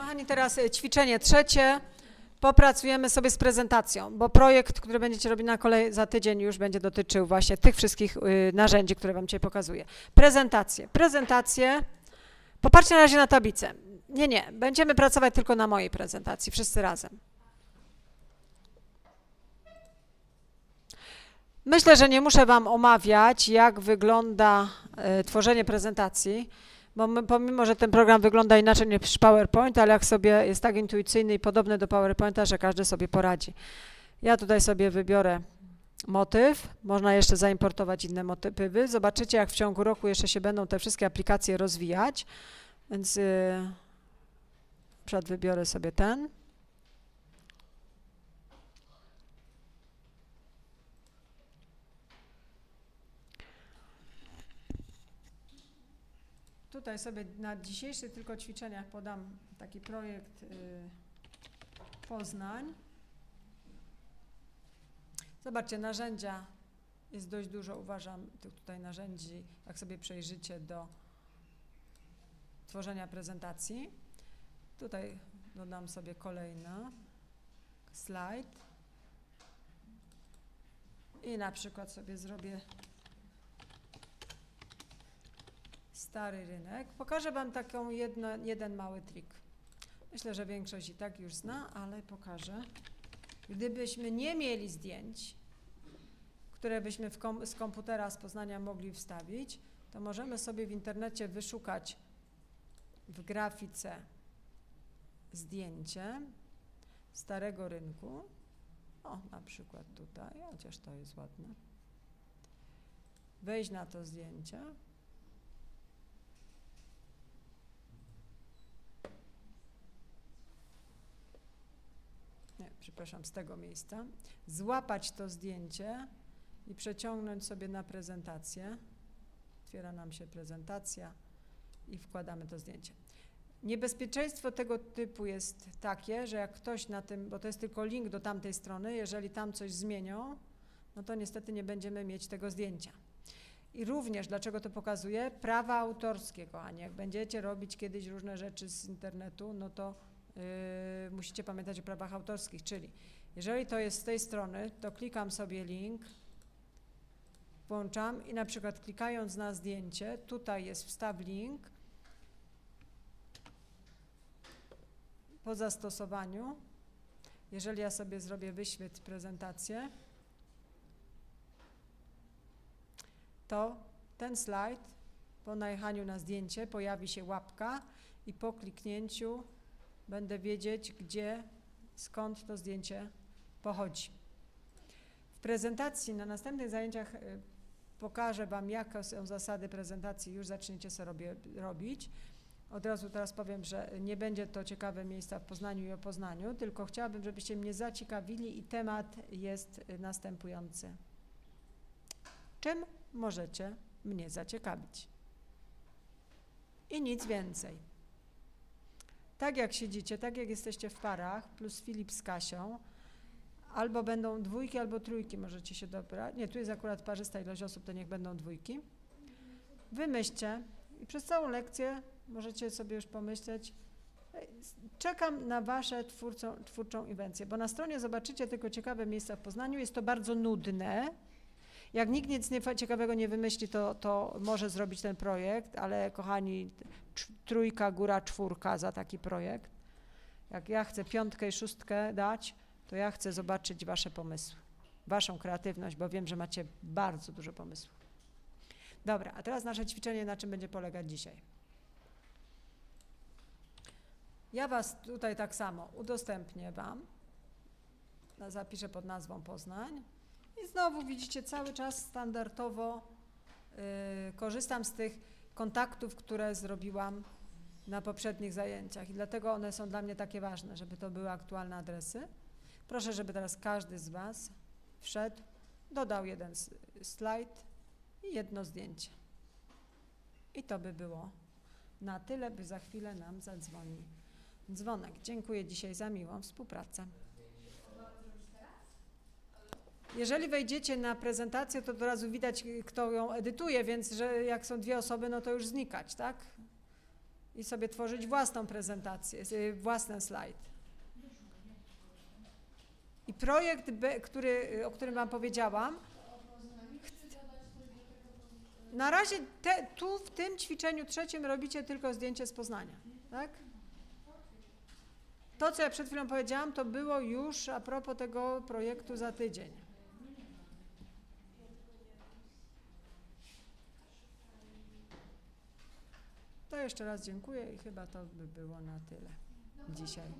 Kochani, teraz e, ćwiczenie trzecie. Popracujemy sobie z prezentacją, bo projekt, który będziecie robić na kolej za tydzień już będzie dotyczył właśnie tych wszystkich y, narzędzi, które Wam dzisiaj pokazuję. Prezentacje. Prezentacje. Popatrzcie na razie na tablicę. Nie, nie. Będziemy pracować tylko na mojej prezentacji, wszyscy razem. Myślę, że nie muszę Wam omawiać, jak wygląda e, tworzenie prezentacji, bo my, pomimo, że ten program wygląda inaczej niż PowerPoint, ale jak sobie jest tak intuicyjny i podobny do PowerPointa, że każdy sobie poradzi. Ja tutaj sobie wybiorę motyw, można jeszcze zaimportować inne motywy. Zobaczycie, jak w ciągu roku jeszcze się będą te wszystkie aplikacje rozwijać, więc yy, przykład wybiorę sobie ten. Tutaj sobie na dzisiejszych tylko ćwiczeniach podam taki projekt y, Poznań. Zobaczcie, narzędzia jest dość dużo, uważam, tych tutaj narzędzi, jak sobie przejrzycie do tworzenia prezentacji. Tutaj dodam sobie kolejny slajd i na przykład sobie zrobię stary rynek. Pokażę Wam taką jedno, jeden mały trik. Myślę, że większość i tak już zna, ale pokażę. Gdybyśmy nie mieli zdjęć, które byśmy kom z komputera z Poznania mogli wstawić, to możemy sobie w internecie wyszukać w grafice zdjęcie starego rynku. O, na przykład tutaj, chociaż to jest ładne. Wejść na to zdjęcie. nie, przepraszam, z tego miejsca, złapać to zdjęcie i przeciągnąć sobie na prezentację. Otwiera nam się prezentacja i wkładamy to zdjęcie. Niebezpieczeństwo tego typu jest takie, że jak ktoś na tym, bo to jest tylko link do tamtej strony, jeżeli tam coś zmienią, no to niestety nie będziemy mieć tego zdjęcia. I również, dlaczego to pokazuję? Prawa autorskie, kochani. Jak będziecie robić kiedyś różne rzeczy z internetu, no to musicie pamiętać o prawach autorskich, czyli jeżeli to jest z tej strony, to klikam sobie link, włączam i na przykład klikając na zdjęcie, tutaj jest wstaw link, po zastosowaniu, jeżeli ja sobie zrobię wyświetl prezentację, to ten slajd po najechaniu na zdjęcie pojawi się łapka i po kliknięciu będę wiedzieć, gdzie, skąd to zdjęcie pochodzi. W prezentacji na następnych zajęciach y, pokażę Wam, jakie są zasady prezentacji, już zaczniecie sobie robić. Od razu teraz powiem, że nie będzie to ciekawe miejsca w Poznaniu i o Poznaniu, tylko chciałabym, żebyście mnie zaciekawili i temat jest y, następujący. Czym możecie mnie zaciekawić? I nic więcej. Tak jak siedzicie, tak jak jesteście w parach, plus Filip z Kasią, albo będą dwójki, albo trójki możecie się dobrać. Nie, tu jest akurat parzysta ilość osób, to niech będą dwójki. Wymyślcie i przez całą lekcję możecie sobie już pomyśleć, "Ej, czekam na Wasze twórcą, twórczą inwencję, bo na stronie zobaczycie tylko ciekawe miejsca w Poznaniu, jest to bardzo nudne. Jak nikt nic nie, ciekawego nie wymyśli, to, to może zrobić ten projekt, ale kochani, trójka, góra, czwórka za taki projekt. Jak ja chcę piątkę i szóstkę dać, to ja chcę zobaczyć Wasze pomysły, Waszą kreatywność, bo wiem, że macie bardzo dużo pomysłów. Dobra, a teraz nasze ćwiczenie, na czym będzie polegać dzisiaj. Ja Was tutaj tak samo udostępnię Wam, zapiszę pod nazwą Poznań i znowu widzicie cały czas standardowo y, korzystam z tych kontaktów, które zrobiłam na poprzednich zajęciach i dlatego one są dla mnie takie ważne, żeby to były aktualne adresy. Proszę, żeby teraz każdy z Was wszedł, dodał jeden slajd i jedno zdjęcie. I to by było na tyle, by za chwilę nam zadzwoni dzwonek. Dziękuję dzisiaj za miłą współpracę. Jeżeli wejdziecie na prezentację, to od razu widać, kto ją edytuje, więc że jak są dwie osoby, no to już znikać, tak? i sobie tworzyć własną prezentację, y, własny slajd. I projekt, który, o którym Wam powiedziałam, na razie te, tu w tym ćwiczeniu trzecim robicie tylko zdjęcie z Poznania, tak? To, co ja przed chwilą powiedziałam, to było już a propos tego projektu za tydzień. Jeszcze raz dziękuję i chyba to by było na tyle dzisiaj.